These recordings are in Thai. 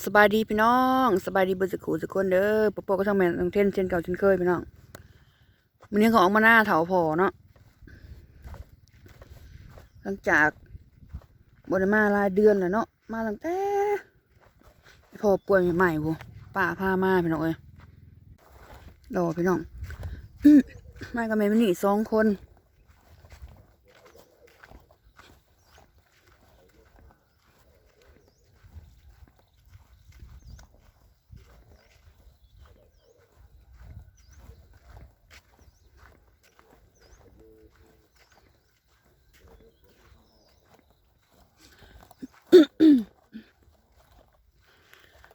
สบายดีพี่น้องสบายดีเบอร์สกขูสุกคนเด้อปอปอก็ทั้งแม่ทั้งเท่นเช่นเก่าเช่นเคยพี่น้องวันนี้เขาออกมาหน้าเถาพอเนาะหลังจากบไดมาหลายเดือนแล้วเนาะมาตั้งแต่พอป่วยใหม่ๆบูป้าพามาพี่น้องเอ้ยรอพี่น้องมากับแม่มินี่สองคน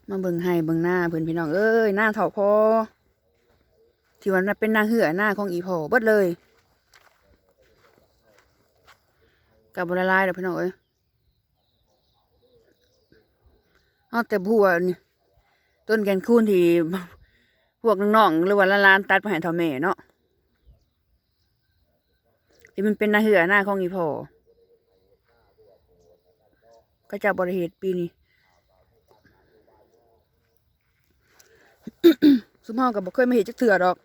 มาเบิ่งให้เบิ่งหน้าเพื่อนพี่น้องเอ้ยหน้าเถาพอ ที่วันนั้นเป็นหน้าเหือหน้าของอีพอเบิดเลยกับบละลายเด้อพี่น้องเอ้ยเอาแต่บัวนี่ต้นแกนคูนที่พวกน้องๆหรือว่าละลานตัดมาให้เท่าแม่เนาะที่มันเป็นหน้าเหือหน้าของอีพอก็จะบริเหตุปีนี้ สุมเฮากับบ่เคยมาเห็ดจักเถื่อดอก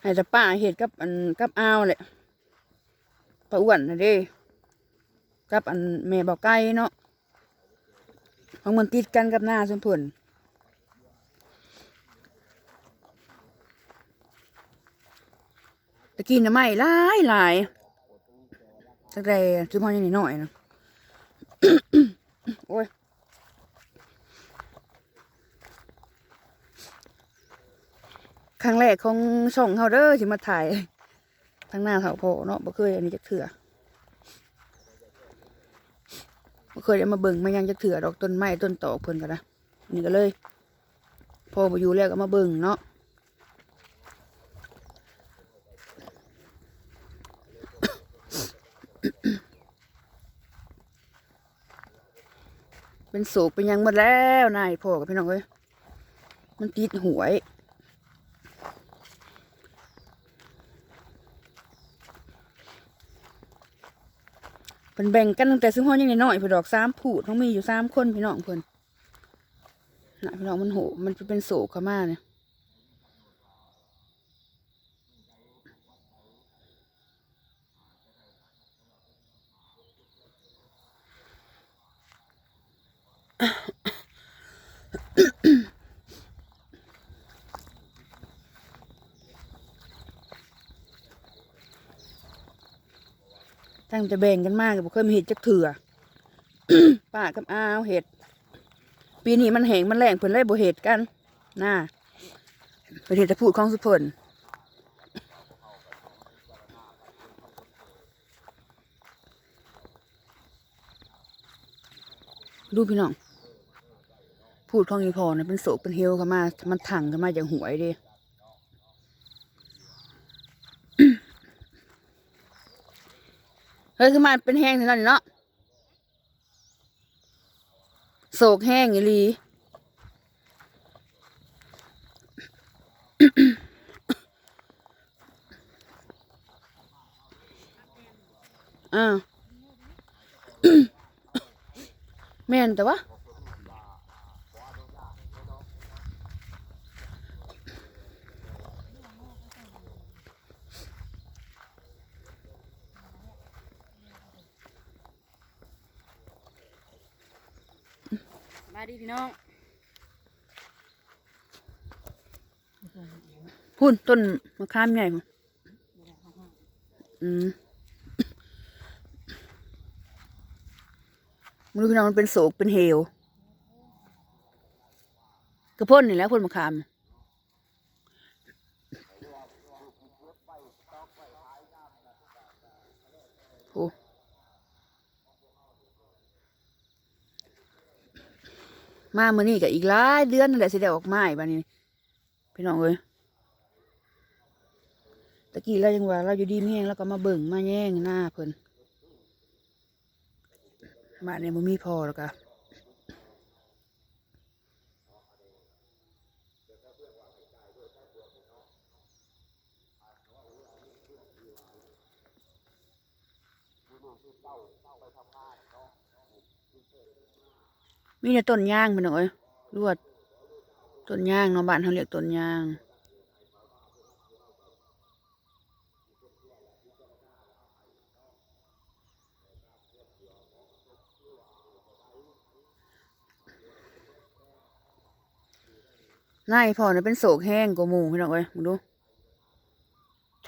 ให้แต่ป้าเห็ดกับอันกับอ้าวแหละป้าอ้วนนะเด้กับอันแม่บอกไก่เนาะของมันติดกันกับหน้าสมผลตะกี้น่ะไม่หลายหลายตั้งแต่สุมเฮายังนิดหน่อยนะโอ้ย ครั้งแรกของช่องเขาเด้อที่มาถ่ายทั้งหน้าเถาโพเนาะบ่เคยอันนี้จักเถื่อบ่เคยได้มาเบิ่งมายังจักเถื่อดอกต้นไม้ต้นตอกเพิ่นก็นนะนี่ก็เลยพอบ่อยู่แล้วก็มาเบิ่งเนาะเป็นโศกเป็นยังหมดแล้วนายพ่อกับพี่น้องเอ้ยมันติดหวย เพิ่นแบ่งกันตั้งแต่ซึ่งห้องยังน้อยๆเพิ่นดอกสามผูดต้องมีอยู่สามคนพี่น้องเพิ่นน่ะพี่น้องมันโหมันเป็นโศกเข้ามาเนี่ย ตั้งแต่แบ่งกันมากบ่เคยมีเห็ดจักเถื่อป้ากับอ้าวเห็ด ปีนี้มันแห้งมันแรงเพิ่นเลยบ่เห็ดกันน่าเพิ่นเห็ดจะพูดของสุเพิ่นดูพี่น้อง พูดของอีพอนะเป็นโศกเป็นเฮลกันมา มันถังกันมาอย่างหวยเดิ ฮ้ยคือมันเป็นแห้งเท่านั้นเนาะโศกแห้งอีหลีอ่าแม่นแต่ว่า พี่น้องพุ่นต้นมะขามใหญ่อืมไมันพี่น้องมันเป็นโศกเป็นเหวกระพ่นนี่แหล้วพ่นมะขามโอ้ มาเมื่อนี้ก็อีกหลายเดือนนั่นแหละสิได้ออกไมาอีกบัดนี้ พี่น้องเอ้ยตะกี้เรายังว่าเราอยู่ดีไม่แห้งแล้วก็มาเบิ่งมาแย่งหน้าเพิ่นบ้านเนี่ยมันมีพอแล้วก็ มีแต่ต้นยางพี่น้องเอ้ยรวดต้นยางเนาะบ้านเขาเรียกต้นยางนายพ่อเนี่ยเป็นโศกแห้งกว่าหมูพี่น้องเอ้ยมึงดู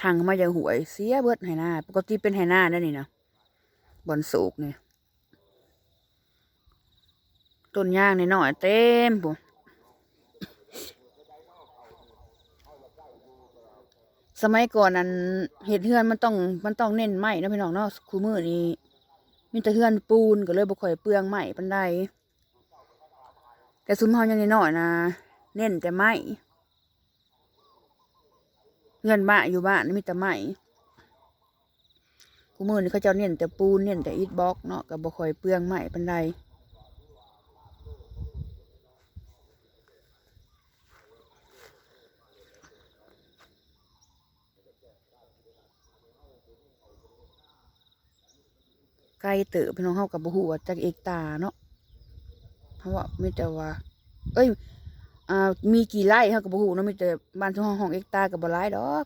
ทางมาจากหวยเสียเบิดไหหน้าปกติเป็นไหหน้าได้นี่นะบอนโศกเนี่ย ต้นยางนี่หน่อยเต็มปุ๊สมัยก่อนนั้นเห็ดเฮือนมันต้องมันต้องเน้นไม้นะพี่น้องเนาะคูมือนี้มีแต่เฮือนปูนก็เลยบ่ค่อยเปลืองไม้ปานใดแต่ซุมเฮายังน้อยนะเน้นแต่ไม้เงินบ้านอยู่บ้านมีแต่ไม้กูมือนี่เขาเจ้าเน้นแต่ปูนเน้นแต่อิฐบล็อกเนาะกับบ่ค่อยเปลืองไม้ปันใด ไกลเต๋อพี่น้องเฮากับบ่ฮู้ว่าจักเอกตาเนาะเพราะว่ามีแต่ว่า เอ้ยอ่ามีกี่ไร่เขาก็บ่ฮู้เนาะมีแต่บ้านช่องห้องเอกตากับบ่หลายดอก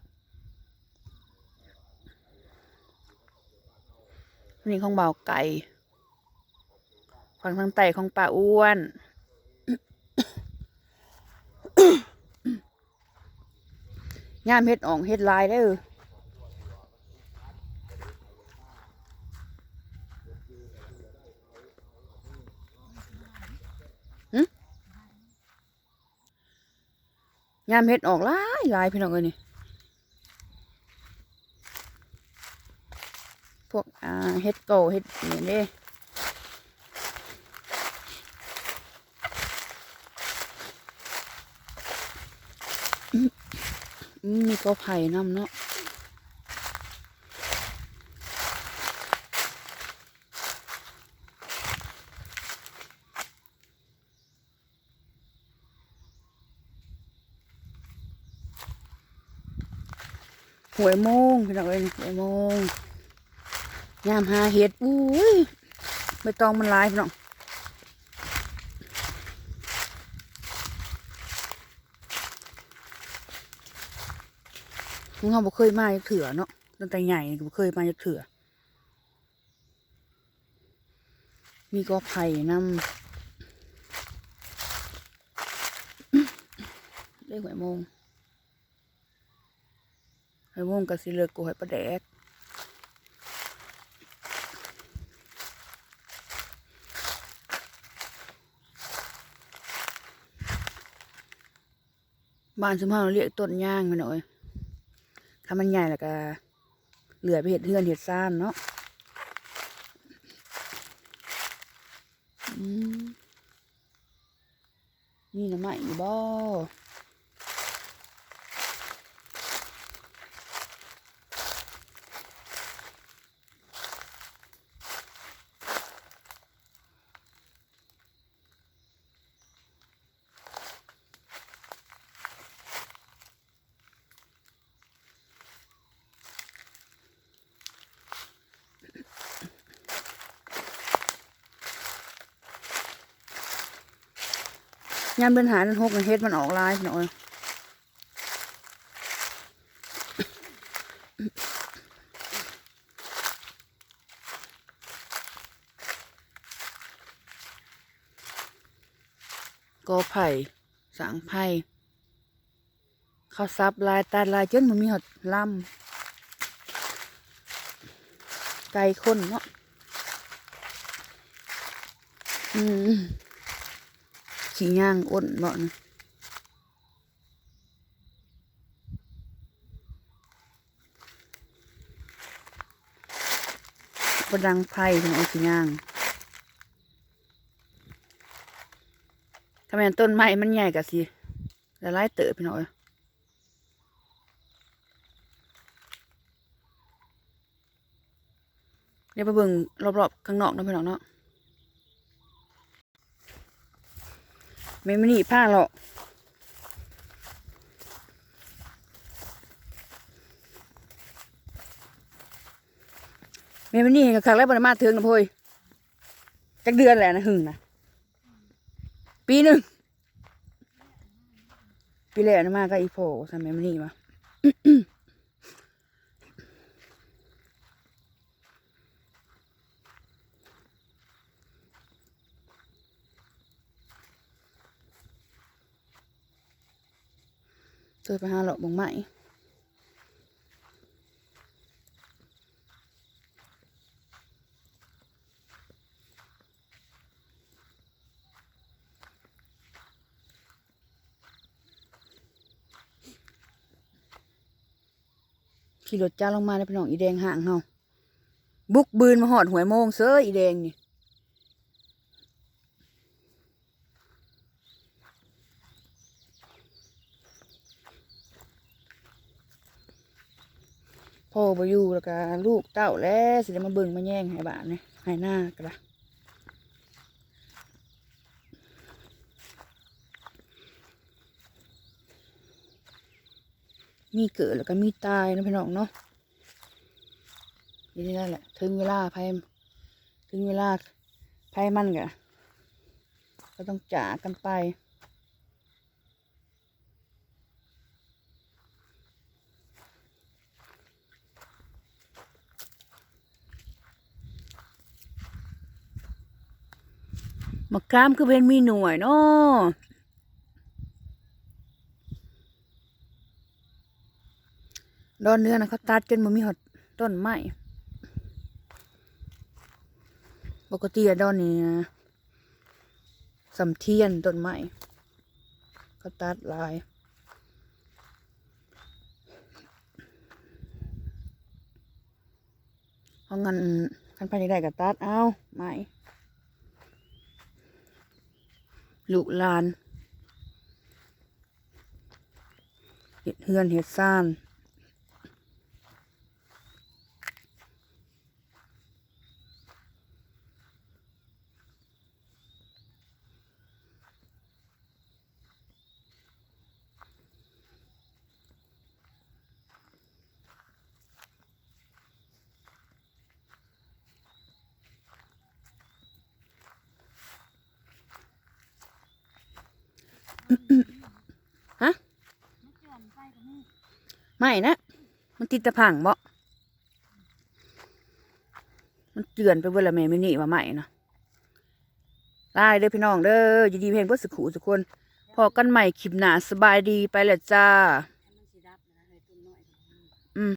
นี่ของเบาไก่ฝั่งทางใต้ของป้าอ้วนย่ามเฮ็ดอ่องเฮ็ดลายได้เออ ยามเฮ็ดออกหลายหลายพี่น้องเอ้ยนี่พวกอ่าเฮ็ดโกเฮ็ดนี่เด้มีกอไผ่นำเนาะ วยโมงพี่น้องเอ้ยหวยโมงยามหาเห็ดอุ้ยใบตองมันลายพี่น้องมึงเขาบ่เคยมาจักเถื่อเนาะตั้งแต่ใหญ่ก็บ่เคยมาจักเถื่อ มีกอไผ่นำเรียกหวยโมง หวยโมงกับสิเลือกกูหอยปลาแดกบ้านสมมติเราเรียกต้นย่างมันหน่อยถ้ามันใหญ่แล้วก็เหลือไปเห็ดเทือนเห็ดซ่านเนาะนี่นะไม่ยู่บ่ ยามเดินหานันหกน่ะเฮ็ดมันออกลายหน่อยกอไผ่สางไผ่เขาซับลายตัดลายจนมันมีหดลำไก่คนเนาะอืม ขี้ย่างอ้นบ่นะบดังไผ่ถึงเอาขี้ย่างถ้าแม่นต้นไม้มันใหญ่กะสิละลายเติบพี่น้อยเดี๋ยวไปเบิ่งรอบๆข้างนอกนะพี่น้องเนาะ ไม่ไม่หนีผ้าหรอกไม่ไม่หนีกับขักแล้วบริมาเทืองนะพยจักเดือนแหละนะหึงนะปีหนึ่งปีแรกนะมาก็อีโฟทำไมมันนี่มา เคยไปหาหลอกบงไหมขี่รถจ้าลงมาได้เป็นน้องอีแดงห่างเฮาบุกบืนมาหอดหวยโมงเซ้ออีแดงนี่ พ่อไปอยู่แล้วก็ลูกเต้าแล้วสิได้มาเบิ่งมาแย่งให้บ้านนี่ให้หน้าก็ละมีเกิดแล้วก็มีตายนะพี่น้องเนาะนี่นั่นแหละ ถึงเวลาภัยถึงเวลาภัยมันกะก็ต้องจากกันไป มะขามคือเป็นมีหน่วยเนาะดอนเนื้อนะเขาตัดจนมันมีหดต้นไม้ปกติอะดอนนี้นะสำเทียนต้นไม้เขาตัดลายเอาเงินคันไปได้กับตัดเอาไม้ ลูกลานเห็ดเฮือนเห็ดซ่าน ฮะไม่นะ มันติดตะพังบ่มันเตือนไปเวลาเม่ไม่นี่ว่าไม่นะได้เด้อพี่น้องเด้อยินดีเพลงเพื่อสุขุสุกคน พอกันใหม่คลิปหนาสบายดีไปแหละจ้า